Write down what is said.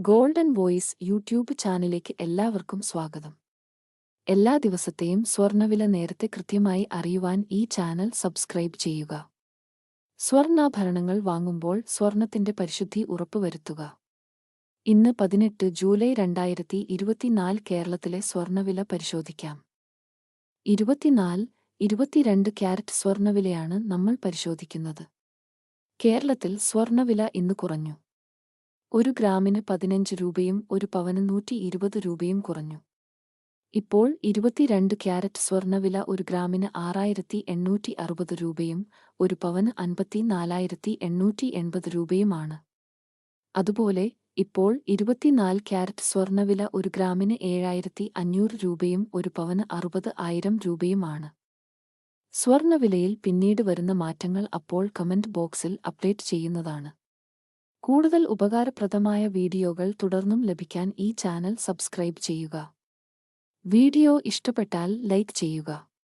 Golden voice YouTube ചാനലിലേക്ക് എല്ലാവർക്കും സ്വാഗതം. എല്ലാ ദിവസത്തെയും സ്വർണവില നേരത്തെ കൃത്യമായി അറിയുവാൻ ഈ ചാനൽ സബ്സ്ക്രൈബ് ചെയ്യുക. സ്വർണാഭരണങ്ങൾ വാങ്ങുമ്പോൾ സ്വർണത്തിന്റെ പരിശുദ്ധി ഉറപ്പുവരുത്തുക. ഇന്ന് പതിനെട്ട് ജൂലൈ രണ്ടായിരത്തി ഇരുപത്തിനാല് കേരളത്തിലെ സ്വർണവില പരിശോധിക്കാം. ഇരുപത്തിനാല് ഇരുപത്തിരണ്ട് ക്യാരറ്റ് സ്വർണവിലയാണ് നമ്മൾ പരിശോധിക്കുന്നത്. കേരളത്തിൽ സ്വർണവില ഇന്ന് കുറഞ്ഞു. ഒരു ഗ്രാമിന് പതിനഞ്ച് രൂപയും ഒരു പവന് നൂറ്റി ഇരുപത് രൂപയും കുറഞ്ഞു. ഇപ്പോൾ ഇരുപത്തിരണ്ട് ക്യാരറ്റ് സ്വർണവില ഒരു ഗ്രാമിന് ആറായിരത്തി എണ്ണൂറ്റി അറുപത് രൂപയും ഒരു പവന് അൻപത്തി നാലായിരത്തി എണ്ണൂറ്റി എൺപത് രൂപയുമാണ്. അതുപോലെ ഇപ്പോൾ ഇരുപത്തിനാല് ക്യാരറ്റ് സ്വർണവില ഒരു ഗ്രാമിന് ഏഴായിരത്തി അഞ്ഞൂറ് രൂപയും ഒരു പവന് അറുപത് ആയിരം രൂപയുമാണ്. സ്വർണവിലയിൽ പിന്നീട് വരുന്ന മാറ്റങ്ങൾ അപ്പോൾ കമന്റ് ബോക്സിൽ അപ്ഡേറ്റ് ചെയ്യുന്നതാണ്. കൂടുതൽ ഉപകാരപ്രദമായ വീഡിയോകൾ തുടർന്നും ലഭിക്കാൻ ഈ ചാനൽ സബ്സ്ക്രൈബ് ചെയ്യുക. വീഡിയോ ഇഷ്ടപ്പെട്ടാൽ ലൈക്ക് ചെയ്യുക.